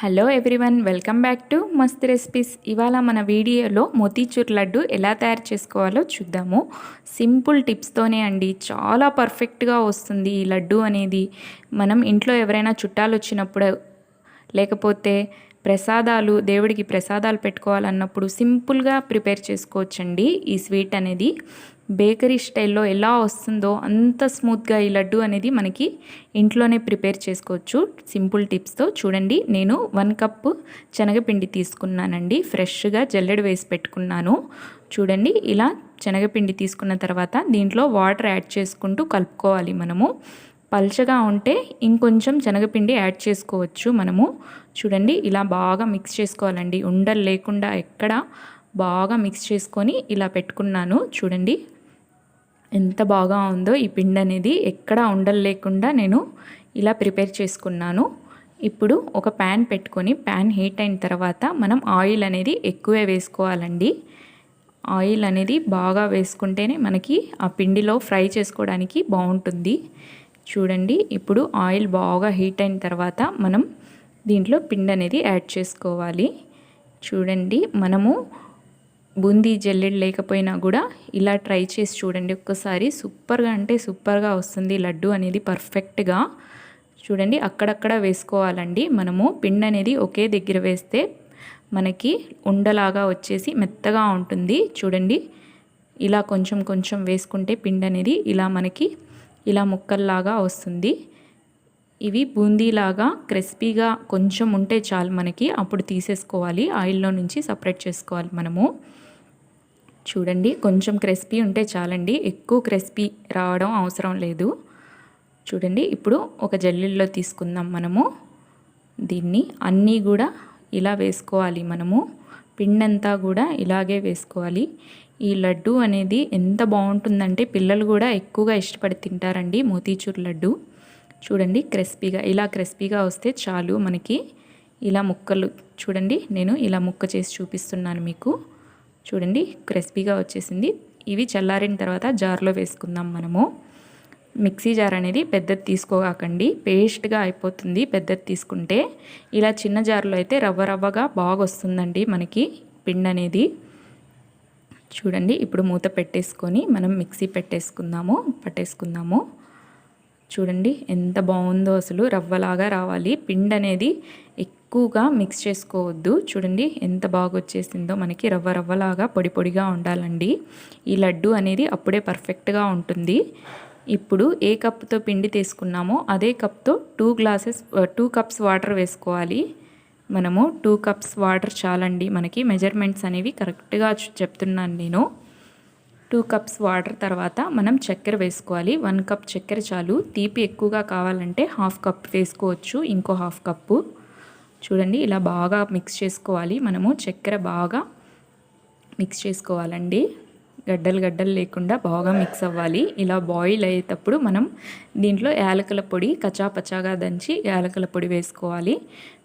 Hello everyone welcome back to Mast recipes ఇవాళ మన వీడియోలో మోతీచూర్ లడ్డు ఎలా తయారు చేసుకోవాలో చూద్దాము. సింపుల్ టిప్స్తోనే అండి. చాలా పర్ఫెక్ట్గా వస్తుంది ఈ లడ్డు అనేది. మనం ఇంట్లో ఎవరైనా చుట్టాలు వచ్చినప్పుడు లేకపోతే ప్రసాదాలు దేవుడికి ప్రసాదాలు పెట్టుకోవాలన్నప్పుడు సింపుల్గా ప్రిపేర్ చేసుకోవచ్చండి ఈ స్వీట్ అనేది. బేకరీ స్టైల్లో ఎలా వస్తుందో అంత స్మూత్గా ఈ లడ్డు అనేది మనకి ఇంట్లోనే ప్రిపేర్ చేసుకోవచ్చు. సింపుల్ టిప్స్తో చూడండి. నేను వన్ కప్ శనగపిండి తీసుకున్నానండి. ఫ్రెష్గా జల్లెడ వేసి పెట్టుకున్నాను. చూడండి. ఇలా శనగపిండి తీసుకున్న తర్వాత దీంట్లో వాటర్ యాడ్ చేసుకుంటూ కలుపుకోవాలి మనము. పల్చగా ఉంటే ఇంకొంచెం శనగపిండి యాడ్ చేసుకోవచ్చు మనము. చూడండి. ఇలా బాగా మిక్స్ చేసుకోవాలండి. ఉండలు లేకుండా ఎక్కడ బాగా మిక్స్ చేసుకొని ఇలా పెట్టుకున్నాను. చూడండి. ఎంత బాగా ఉందో ఈ పిండి అనేది ఎక్కడ ఉండలు లేకుండా నేను ఇలా ప్రిపేర్ చేసుకున్నాను. ఇప్పుడు ఒక ప్యాన్ పెట్టుకొని ప్యాన్ హీట్ అయిన తర్వాత మనం ఆయిల్ అనేది ఎక్కువే వేసుకోవాలండి. ఆయిల్ అనేది బాగా వేసుకుంటేనే మనకి ఆ పిండిలో ఫ్రై చేసుకోవడానికి బాగుంటుంది. చూడండి ఇప్పుడు ఆయిల్ బాగా హీట్ అయిన తర్వాత మనం దీంట్లో పిండి అనేది యాడ్ చేసుకోవాలి. చూడండి మనము బూందీ జల్లెడు లేకపోయినా కూడా ఇలా ట్రై చేసి చూడండి. ఒక్కసారి సూపర్గా అంటే సూపర్గా వస్తుంది. లడ్డు అనేది పర్ఫెక్ట్గా చూడండి. అక్కడక్కడ వేసుకోవాలండి. మనము పిండి అనేది ఒకే దగ్గర వేస్తే మనకి ఉండలాగా వచ్చేసి మెత్తగా ఉంటుంది. చూడండి. ఇలా కొంచెం కొంచెం వేసుకుంటే పిండి అనేది ఇలా మనకి ఇలా ముక్కల్లాగా వస్తుంది. ఇవి బూందీలాగా క్రిస్పీగా కొంచెం ఉంటే చాలు మనకి. అప్పుడు తీసేసుకోవాలి. ఆయిల్లో నుంచి సపరేట్ చేసుకోవాలి మనము. చూడండి కొంచెం క్రిస్పీ ఉంటే చాలండి. ఎక్కువ క్రిస్పీ రావడం అవసరం లేదు. చూడండి ఇప్పుడు ఒక జల్లిల్లో తీసుకుందాం మనము. దీన్ని అన్నీ కూడా ఇలా వేసుకోవాలి మనము. పిండంతా కూడా ఇలాగే వేసుకోవాలి. ఈ లడ్డు అనేది ఎంత బాగుంటుందంటే పిల్లలు కూడా ఎక్కువగా ఇష్టపడి తింటారండి మోతీచూర్ లడ్డు. చూడండి క్రిస్పీగా ఇలా క్రిస్పీగా వస్తే చాలు మనకి. ఇలా ముక్కలు చూడండి నేను ఇలా ముక్క చేసి చూపిస్తున్నాను మీకు. చూడండి క్రిస్పీగా వచ్చేసింది. ఇవి చల్లారిన తర్వాత జార్లో వేసుకుందాం మనము. మిక్సీ జార్ అనేది పెద్దది తీసుకోకండి పేస్ట్గా అయిపోతుంది పెద్దది తీసుకుంటే. ఇలా చిన్న జార్లో అయితే రవ్వ రవ్వగా బాగా వస్తుందండి మనకి పిండి అనేది. చూడండి ఇప్పుడు మూత పెట్టేసుకొని మనం మిక్సీ పెట్టేసుకుందాము పట్టేసుకుందాము. చూడండి ఎంత బాగుందో అసలు రవ్వలాగా రావాలి. పిండి అనేది ఎక్కువగా మిక్స్ చేసుకోవద్దు. చూడండి ఎంత బాగా వచ్చేసిందో మనకి రవ్వ రవ్వలాగా పొడి పొడిగా ఉండాలండి. ఈ లడ్డు అనేది అప్పుడే పర్ఫెక్ట్గా ఉంటుంది. ఇప్పుడు ఏ కప్తో పిండి తీసుకున్నామో అదే కప్తో two glasses two cups water వేసుకోవాలి. మనము టూ కప్స్ వాటర్ చాలండి. మనకి మెజర్మెంట్స్ అనేవి కరెక్ట్గా చెప్తున్నాను నేను. టూ కప్స్ వాటర్ తర్వాత మనం చక్కెర వేసుకోవాలి. వన్ కప్ చక్కెర చాలు. తీపి ఎక్కువగా కావాలంటే హాఫ్ కప్ వేసుకోవచ్చు. ఇంకో హాఫ్ కప్పు చూడండి ఇలా బాగా మిక్స్ చేసుకోవాలి. మనము చక్కెర బాగా మిక్స్ చేసుకోవాలండి. గడ్డలు గడ్డలు లేకుండా బాగా మిక్స్ అవ్వాలి. ఇలా బాయిల్ అయ్యేటప్పుడు మనం దీంట్లో యాలకుల పొడి కచాపచాగా దంచి యాలకుల పొడి వేసుకోవాలి.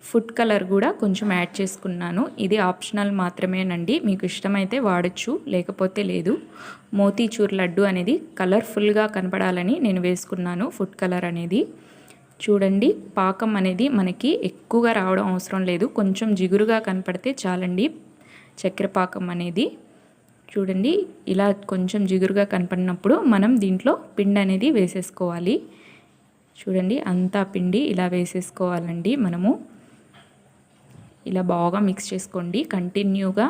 ఫుడ్ కలర్ కూడా కొంచెం యాడ్ చేసుకున్నాను. ఇది ఆప్షనల్ మాత్రమేనండి. మీకు ఇష్టమైతే వాడచ్చు లేకపోతే లేదు. మోతీచూర్ లడ్డు అనేది కలర్ఫుల్గా కనపడాలని నేను వేసుకున్నాను ఫుడ్ కలర్ అనేది. చూడండి పాకం అనేది మనకి ఎక్కువగా రావడం అవసరం లేదు. కొంచెం జిగురుగా కనపడితే చాలండి. చక్కెర పాకం అనేది. చూడండి ఇలా కొంచెం జిగురుగా కనపడినప్పుడు మనం దీంట్లో పిండి అనేది వేసేసుకోవాలి. చూడండి అంతా పిండి ఇలా వేసేసుకోవాలండి మనము. ఇలా బాగా మిక్స్ చేసుకోండి. కంటిన్యూగా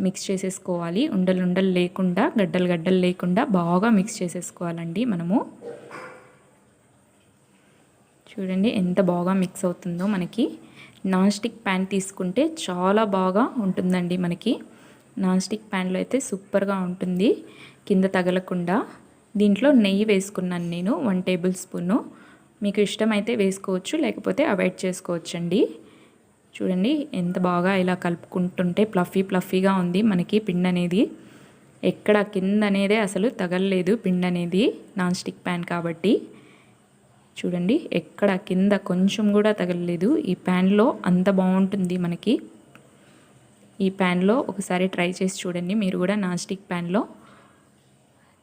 మిక్స్ చేసేసుకోవాలి. ఉండలు ఉండలు లేకుండా గడ్డలు గడ్డలు లేకుండా బాగా మిక్స్ చేసేసుకోవాలండి మనము. చూడండి ఎంత బాగా మిక్స్ అవుతుందో మనకి. నాన్ స్టిక్ ప్యాన్ తీసుకుంటే చాలా బాగా ఉంటుందండి మనకి. నాన్ స్టిక్ ప్యాన్లో అయితే సూపర్గా ఉంటుంది. కింద తగలకుండా. దీంట్లో నెయ్యి వేసుకున్నాను నేను వన్ టేబుల్ స్పూను మీకు ఇష్టమైతే వేసుకోవచ్చు లేకపోతే అవాయిడ్ చేసుకోవచ్చండి. చూడండి ఎంత బాగా ఇలా కలుపుకుంటుంటే ప్లఫీ ప్లఫీగా ఉంది మనకి పిండి అనేది. ఎక్కడ కింద అనేదే అసలు తగలలేదు పిండి అనేది నాన్ స్టిక్ ప్యాన్ కాబట్టి. చూడండి ఎక్కడ కింద కొంచెం కూడా తగలలేదు. ఈ ప్యాన్లో అంత బాగుంటుంది మనకి. ఈ ప్యాన్లో ఒకసారి ట్రై చేసి చూడండి మీరు కూడా నాస్టిక్ ప్యాన్లో.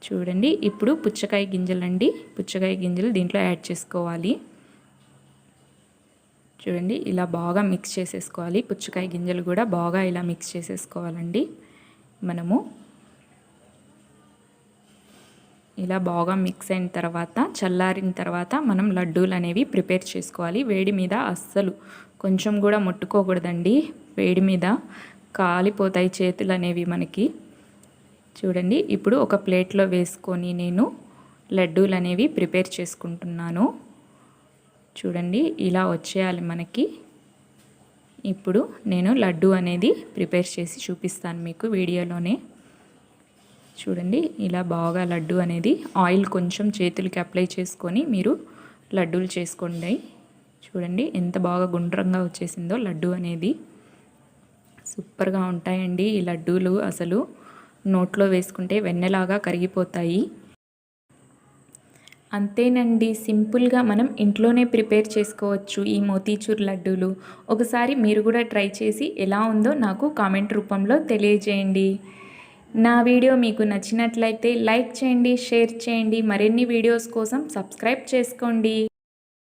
చూడండి ఇప్పుడు పుచ్చకాయ గింజలు అండి పుచ్చకాయ గింజలు దీంట్లో యాడ్ చేసుకోవాలి. చూడండి ఇలా బాగా మిక్స్ చేసేసుకోవాలి. పుచ్చకాయ గింజలు కూడా బాగా ఇలా మిక్స్ చేసేసుకోవాలండి మనము. ఇలా బాగా మిక్స్ అయిన తర్వాత చల్లారిన తర్వాత మనం లడ్డూలు అనేవి ప్రిపేర్ చేసుకోవాలి. వేడి మీద అస్సలు కొంచెం కూడా ముట్టుకోకూడదండి. వేడి మీద కాలిపోతాయి చేతులు అనేవి మనకి. చూడండి ఇప్పుడు ఒక ప్లేట్లో వేసుకొని నేను లడ్డూలు అనేవి ప్రిపేర్ చేసుకుంటున్నాను. చూడండి ఇలా వచ్చేయాలి మనకి. ఇప్పుడు నేను లడ్డు అనేది ప్రిపేర్ చేసి చూపిస్తాను మీకు వీడియోలోనే. చూడండి ఇలా బాగా లడ్డు అనేది ఆయిల్ కొంచెం చేతులకి అప్లై చేసుకొని మీరు లడ్డూలు చేసుకోండి. చూడండి ఎంత బాగా గుండ్రంగా వచ్చేసిందో లడ్డు అనేది. సూపర్గా ఉంటాయండి ఈ లడ్డూలు అసలు. నోట్లో వేసుకుంటే వెన్నెలాగా కరిగిపోతాయి. అంతేనండి సింపుల్గా మనం ఇంట్లోనే ప్రిపేర్ చేసుకోవచ్చు ఈ మోతీచూర్ లడ్డూలు. ఒకసారి మీరు కూడా ట్రై చేసి ఎలా ఉందో నాకు కామెంట్ రూపంలో తెలియజేయండి. నా వీడియో మీకు నచ్చినట్లయితే లైక్ చేయండి షేర్ చేయండి. మరిన్ని వీడియోస్ కోసం సబ్స్క్రైబ్ చేసుకోండి.